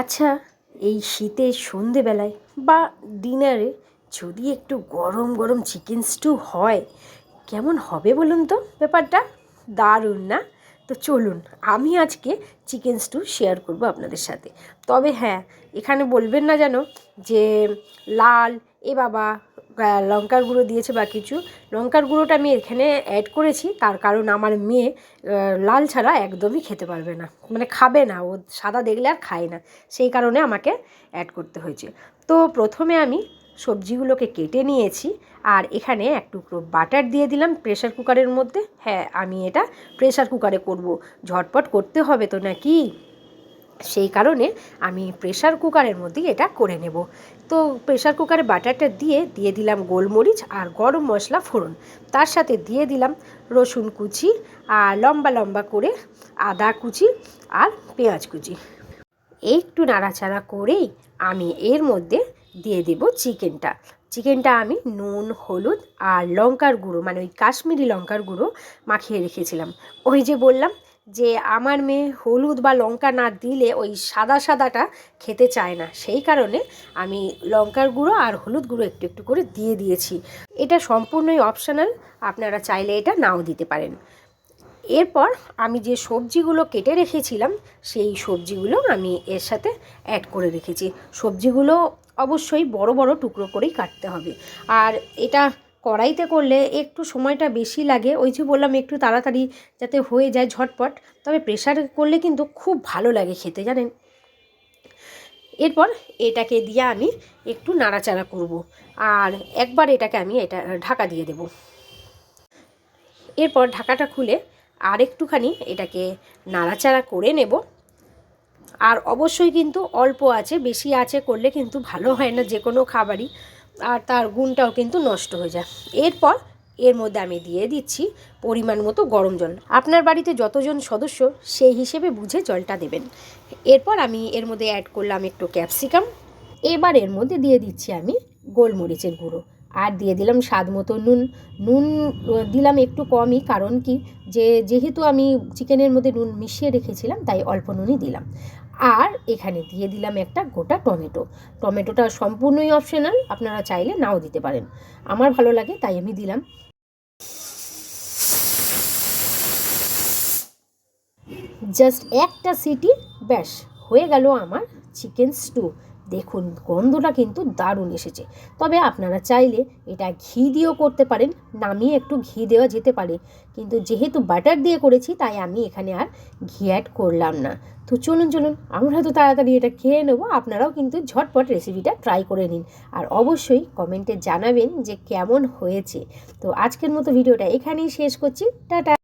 আচ্ছা এই শীতে সন্ধেবেলায় বা ডিনারে যদি একটু গরম গরম চিকেন স্টু হয়, কেমন হবে বলুন তো ব্যাপারটা? দারুণ না? তো চলুন, আমি আজকে চিকেন স্টু শেয়ার করব আপনাদের সাথে। তবে হ্যাঁ এখানে বলবেন না যেন যে, লাল, এ বাবা লঙ্কার গুঁড়ো দিয়েছে বা কিছু। লঙ্কার গুঁড়োটা আমি এখানে অ্যাড করেছি, তার কারণ আমার মেয়ে লাল ছাড়া একদমই খেতে পারবে না। মানে খাবে না, ও সাদা দেখলে আর খায় না। সেই কারণে আমাকে অ্যাড করতে হয়েছে। তো প্রথমে আমি সবজিগুলোকে কেটে নিয়েছি, আর এখানে এক টুকরো বাটার দিয়ে দিলাম প্রেশার কুকারের মধ্যে। হ্যাঁ আমি এটা প্রেশার কুকারে করব। ঝটপট করতে হবে তো নাকি? সেই কারণে আমি প্রেশার কুকারের মধ্যে এটা করে নেব। তো প্রেশার কুকারে বাটারটা দিয়ে দিয়ে দিলাম গোলমরিচ আর গরম মশলা ফোড়ন। তার সাথে দিয়ে দিলাম রসুন কুচি আর লম্বা লম্বা করে আদা কুচি আর পেঁয়াজ কুচি। একটু নাড়াচাড়া করেই আমি এর মধ্যে দিয়ে দেব চিকেনটা। চিকেনটা আমি নুন, হলুদ আর লঙ্কার গুঁড়ো মানে ওই কাশ্মীরি লঙ্কার গুঁড়ো মাখিয়ে রেখেছিলাম। ওই যে বললাম যে আমার মেয়ে হলুদ বা লঙ্কা না দিলে ওই সাদা সাদাটা খেতে চায় না। সেই কারণে আমি লঙ্কার গুঁড়ো আর হলুদ গুঁড়ো একটু একটু করে দিয়ে দিয়েছি। এটা সম্পূর্ণই অপশনাল আপনারা চাইলে এটা নাও দিতে পারেন। এরপর আমি যে সবজিগুলো কেটে রেখেছিলাম, সেই সবজিগুলো আমি এর সাথে অ্যাড করে রেখেছি। সবজিগুলো অবশ্যই বড় বড় টুকরো করেই কাটতে হবে। আর এটা কড়াইতে করলে একটু সময়টা বেশি লাগে। ওই যে বললাম একটু তাড়াতাড়ি যাতে হয়ে যায় ঝটপট। তবে প্রেশার করলে কিন্তু খুব ভালো লাগে খেতে, জানেন? এরপর এটাকে দিয়ে আমি একটু নাড়াচাড়া করব। আর একবার এটাকে আমি এটা ঢাকা দিয়ে দেব। এরপর ঢাকাটা খুলে আর একটুখানি এটাকে নাড়াচাড়া করে নেব। আর অবশ্যই কিন্তু অল্প আছে, বেশি আছে করলে কিন্তু ভালো হয় না যে কোনো খাবারই। আর তার গুণটাও কিন্তু নষ্ট হয়ে যায়। এরপর এর মধ্যে আমি দিয়ে দিচ্ছি পরিমাণ মতো গরম জল। আপনার বাড়িতে যতজন সদস্য, সেই হিসেবে বুঝে জলটা দেবেন। এরপর আমি এর মধ্যে অ্যাড করলাম একটু ক্যাপসিকাম এবার এর মধ্যে দিয়ে দিচ্ছি আমি গোলমরিচের গুঁড়ো। আর দিয়ে দিলাম স্বাদ মতো নুন। নুন দিলাম একটু কমই, কারণ কি, যে, যেহেতু আমি চিকেনের মধ্যে নুন মিশিয়ে রেখেছিলাম, তাই অল্প নুনই দিলাম। আর এখানে দিয়ে দিলাম একটা গোটা টমেটো। টমেটোটা সম্পূর্ণই অপশনাল আপনারা চাইলে নাও দিতে পারেন। আমার ভালো লাগে, তাই আমি দিলাম। জাস্ট একটা সিটি, ব্যাস, হয়ে গেল আমার চিকেন স্টু। দেখুন, গন্ধটা কিন্তু দারুণ এসেছে। তবে আপনারা চাইলে এটা ঘি দিয়েও করতে পারেন, নামিয়ে একটু ঘি দেওয়া যেতে পারে। কিন্তু যেহেতু বাটার দিয়ে করেছি, তাই আমি এখানে আর ঘি অ্যাড করলাম না। তো চলুন চলুন, আমরা তো তাড়াতাড়ি এটা খেয়ে নেব। আপনারাও কিন্তু ঝটপট রেসিপিটা ট্রাই করে নিন। আর অবশ্যই কমেন্টে জানাবেন যে কেমন হয়েছে। তো আজকের মতো ভিডিওটা এখানেই শেষ করছি। টাটা!